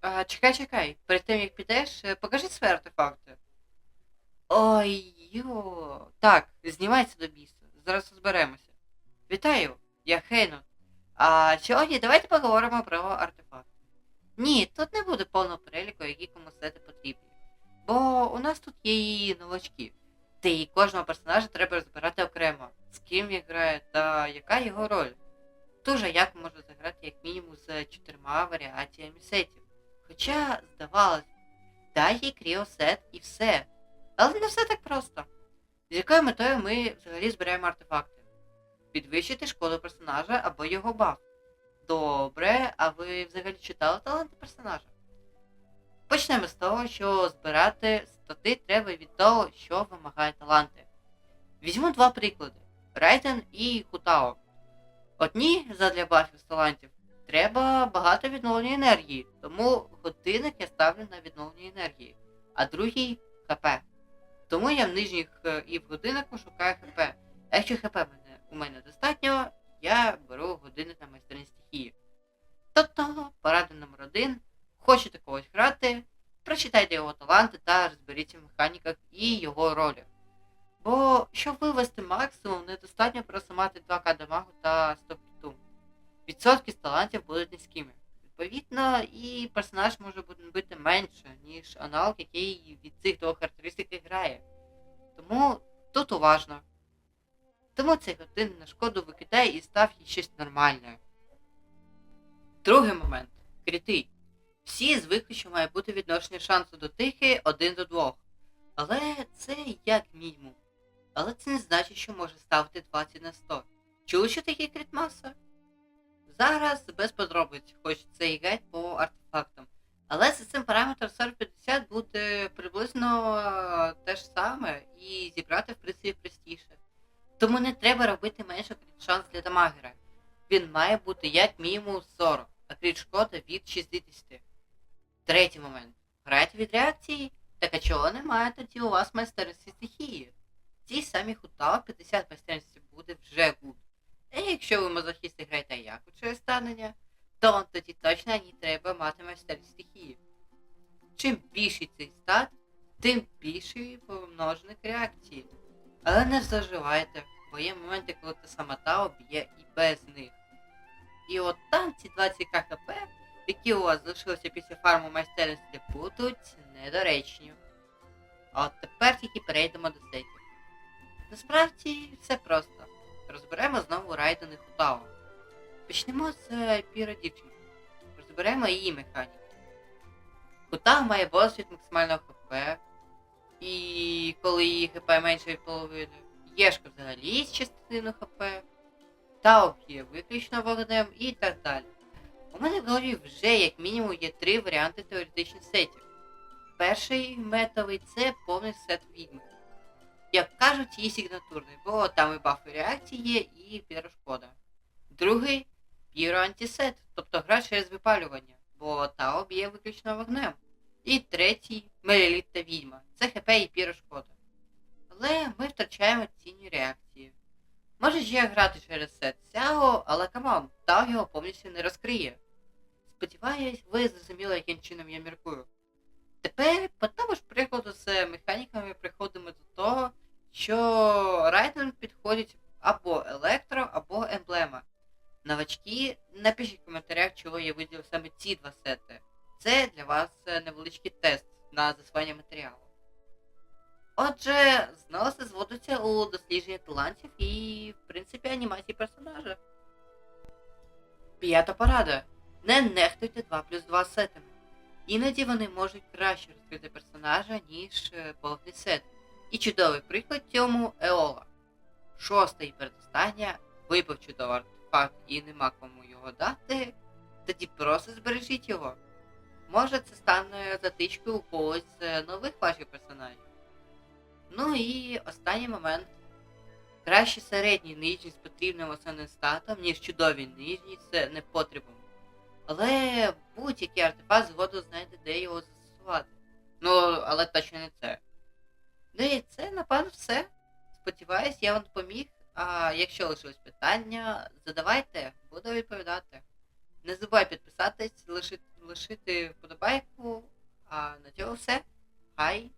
А, чекай, чекай. Перед тим як підеш, е, покажи свої артефакти. Ой, йо. Так, знімайся до біса. Зараз розберемося. Вітаю, я Хейнот. А сьогодні давайте поговоримо про артефакти. Ні, тут не буде повного переліку, які кому сети потрібні. Бо у нас тут є і новачки. Та й кожного персонажа треба розбирати окремо, з ким він грає та яка його роль. Дуже як може заграти як мінімум з чотирма варіаціями сетів. Хоча, здавалось, дай їй кріосет і все. Але не все так просто. З якою метою ми взагалі збираємо артефакти? Підвищити шкоду персонажа або його баф. Добре, а ви взагалі читали таланти персонажа? Почнемо з того, що збирати стати треба від того, що вимагає таланти. Візьму два приклади: Райтен і Хутао. Одні задля бафів з талантів треба багато відновлення енергії, тому годинник я ставлю на відновлення енергії, а другий ХП. Тому я в нижніх е, і в годиннику шукаю ХП. Якщо ХП мене, у мене достатньо, я беру годинник на майстерні стихії. Тобто, порада номер один. Хочете когось грати, прочитайте його таланти та розберіться в механіках і його ролях. Бо щоб вивести максимум, недостатньо просто мати 2к дамагу та 100 кіту. Відсотки з талантів будуть низькими. Відповідно, і персонаж може бути менше, ніж аналог, який від цих двох характеристик грає. Тому тут уважно. Тому цей годин на шкоду викидай і став їй щось нормальне. Другий момент. Кріти. Всі звикли, що має бути відношення шансу до тихи 1 до 2. Але це як мінімум. Але це не значить, що може ставити 20 на 100. Чули, що таке критмаса? Зараз без подробиць, хоч це і гайд по артефактам. Але за цим параметром 4050 буде приблизно е, те ж саме і зібрати в принципі простіше. Тому не треба робити менше шанс для дамагера. Він має бути як мінімум 40, а крит шкода від 60. Третій момент. Грайте від реакції? Так а чого немає тоді у вас майстерності стихії? Ті самі хутао 50 майстерності буде вже гуд. А якщо ви мазохісти граєте як у станення, то вам тоді точно не треба мати майстерність стихії. Чим більший цей стат, тим більший помножник реакції. Але не заживайте, бо є моменти, коли та сама Тао б'є і без них. І от там ці 20 КХП, які у вас залишилися після фарму майстерності, будуть недоречні. А от тепер тільки перейдемо до сетів. Насправді все просто. І Хутао. Почнемо з е, Піро дівчинки. Розберемо її механіку. Хутао має бонус від максимального ХП. І коли її ХП менше від половини. Єшка взагалі з частину ХП. Тао б'є виключно вогнем і так далі. У мене в голові вже як мінімум є три варіанти теоретичних сетів. Перший метовий це повний сет відьми. Як кажуть, є сигнатурний, бо там і бафи реакції є, і пірошкода. Другий піро антисет, тобто гра через випалювання, бо Тао б'є виключно вогнем. І третій Меліліт та відьма. Це ХП і пірошкода. Але ми втрачаємо цінні реакції. Може ще грати через сет Сяо, але камон, Тао його повністю не розкриє. Сподіваюсь, ви зрозуміли, яким чином я міркую. Тепер по тому ж прикладу з того, що Райден підходить або електро, або емблема. Новачки, напишіть в коментарях, чого я виділив саме ці два сети. Це для вас е, невеличкий тест на засвоєння матеріалу. Отже, все зводиться у дослідження талантів і, в принципі, анімації персонажа. П'ята порада. Не нехтуйте 2 плюс 2 сетами. Іноді вони можуть краще розкрити персонажа, ніж е, повний сет. І чудовий приклад цьому Еола. Шоста і передостання випав чудовий артефакт і нема кому його дати, тоді просто збережіть його. Може це стане затичкою у когось з нових ваших персонажів. Ну і останній момент. Краще середній нижній з потрібним основним статом, ніж чудовий нижній з непотребом. Але будь-який артефакт згодом знайде, де його застосувати. Ну, але точно не це. Ну і це, напевно, все. Сподіваюсь, я вам допоміг. А якщо лишилось питання, задавайте, буду відповідати. Не забувай підписатись, лишити, лишити вподобайку. А на цьому все. Хай